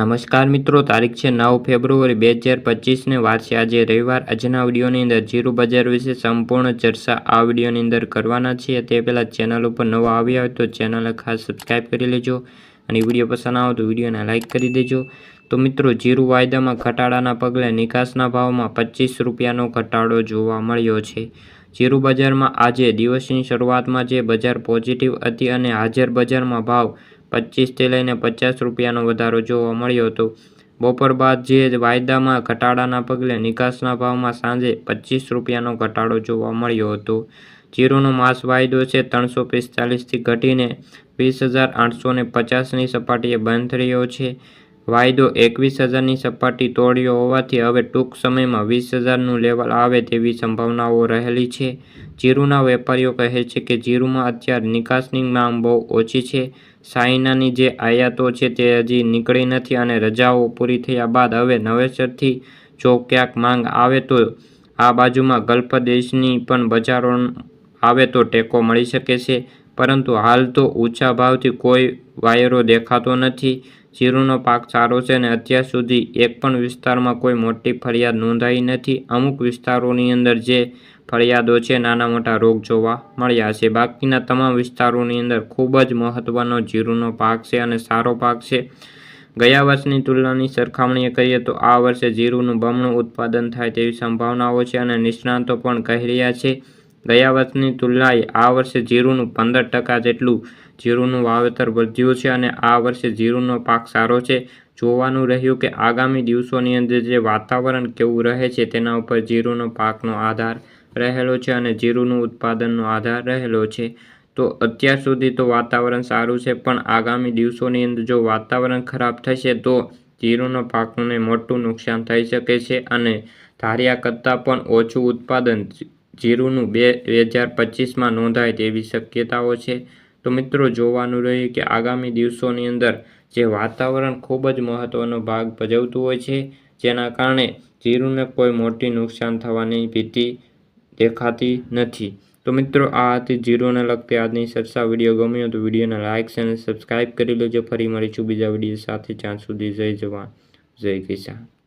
નમસ્કાર મિત્રો, તારીખ છે નવ ફેબ્રુઆરી બે હજાર પચીસને વાર છે આજે રવિવાર. આજના વિડીયોની અંદર જીરું બજાર વિશે સંપૂર્ણ ચર્ચા આ વિડીયોની અંદર કરવાના છીએ. તે પહેલાં ચેનલ ઉપર નવા આવ્યા હોય તો ચેનલને ખાસ સબસ્ક્રાઈબ કરી લેજો અને વીડિયો પસંદ આવે તો વિડીયોને લાઇક કરી દેજો. તો મિત્રો, જીરું વાયદામાં ઘટાડાના પગલે નિકાસના ભાવમાં પચીસ રૂપિયાનો ઘટાડો જોવા મળ્યો છે. જીરું બજારમાં આજે દિવસની શરૂઆતમાં જે બજાર પોઝિટિવ હતી અને હાજર બજારમાં ભાવ પચીસથી લઈને પચાસ રૂપિયાનો વધારો જોવા મળ્યો હતો. બપોર બાદ જે વાયદામાં ઘટાડાના પગલે નિકાસના ભાવમાં સાંજે પચીસ રૂપિયાનો ઘટાડો જોવા મળ્યો હતો. જીરુનો માસ વાયદો છે ત્રણસો પિસ્તાલીસથી ઘટીને વીસ હજાર આઠસો ને પચાસની સપાટીએ બંધ રહ્યો છે. વાયદો એકવીસ હજારની સપાટી તોડ્યો હોવાથી હવે ટૂંક સમયમાં વીસ હજારનું લેવલ આવે તેવી સંભાવનાઓ રહેલી છે. જીરુના વેપારીઓ કહે છે કે જીરુમાં અત્યારે નિકાસની માંગ બહુ ઓછી છે. ચાઇનાની જે આયાતો છે તે હજી નીકળી નથી અને રજાઓ પૂરી થયા બાદ હવે નવેસરથી જો ક્યાંક માંગ આવે તો આ બાજુમાં ગલ્ફ દેશની પણ બજારો આવે તો ટેકો મળી શકે છે. પરંતુ હાલ તો ઊંચા ભાવથી કોઈ વાયરો દેખાતો નથી. જીરુનો પાક સારો છે અને અત્યાર સુધી એક પણ વિસ્તારમાં કોઈ મોટી ફરિયાદ નોંધાઈ નથી. અમુક વિસ્તારોની અંદર જે ફરિયાદો છે, નાના મોટા રોગ જોવા મળ્યા છે. બાકીના તમામ વિસ્તારોની અંદર ખૂબ જ મહત્ત્વનો જીરુનો પાક છે અને સારો પાક છે. ગયા વર્ષની તુલનાની સરખામણીએ કરીએ તો આ વર્ષે જીરુનું બમણું ઉત્પાદન થાય તેવી સંભાવનાઓ છે અને નિષ્ણાતો પણ કહી રહ્યા છે. ગયા વર્ષની તુલનાએ આ વર્ષે જીરુનું પંદર ટકા જેટલું જીરુનું વાવેતર વધ્યું છે અને આ વર્ષે જીરુનો પાક સારો છે. જોવાનું રહ્યું કે આગામી દિવસોની અંદર જે વાતાવરણ કેવું રહે છે તેના ઉપર જીરુનો પાકનો આધાર રહેલો છે અને જીરુનું ઉત્પાદનનો આધાર રહેલો છે. તો અત્યાર સુધી તો વાતાવરણ સારું છે, પણ આગામી દિવસોની અંદર જો વાતાવરણ ખરાબ થશે તો જીરુનો પાકને મોટું નુકસાન થઈ શકે છે અને ધાર્યા કરતાં પણ ઓછું ઉત્પાદન જીરુનું બે હજાર પચીસમાં નોંધાય તેવી શક્યતાઓ છે. તો મિત્રો, જોવાનું રહ્યું કે આગામી દિવસોની અંદર જે વાતાવરણ ખૂબ જ મહત્ત્વનો ભાગ ભજવતું હોય છે, જેના કારણે જીરુને કોઈ મોટી નુકસાન થવાની ભીતિ દેખાતી નથી. તો મિત્રો, આ હતી જીરોને લગતી આજની ચર્ચા વીડિયો. ગમ્યો તો વિડીયોને લાઇક અને સબસ્ક્રાઈબ કરી લેજો. ફરી મળીશું બીજા વીડિયો સાથે. જ્યાં સુધી જય જવાન, જય કિસાન.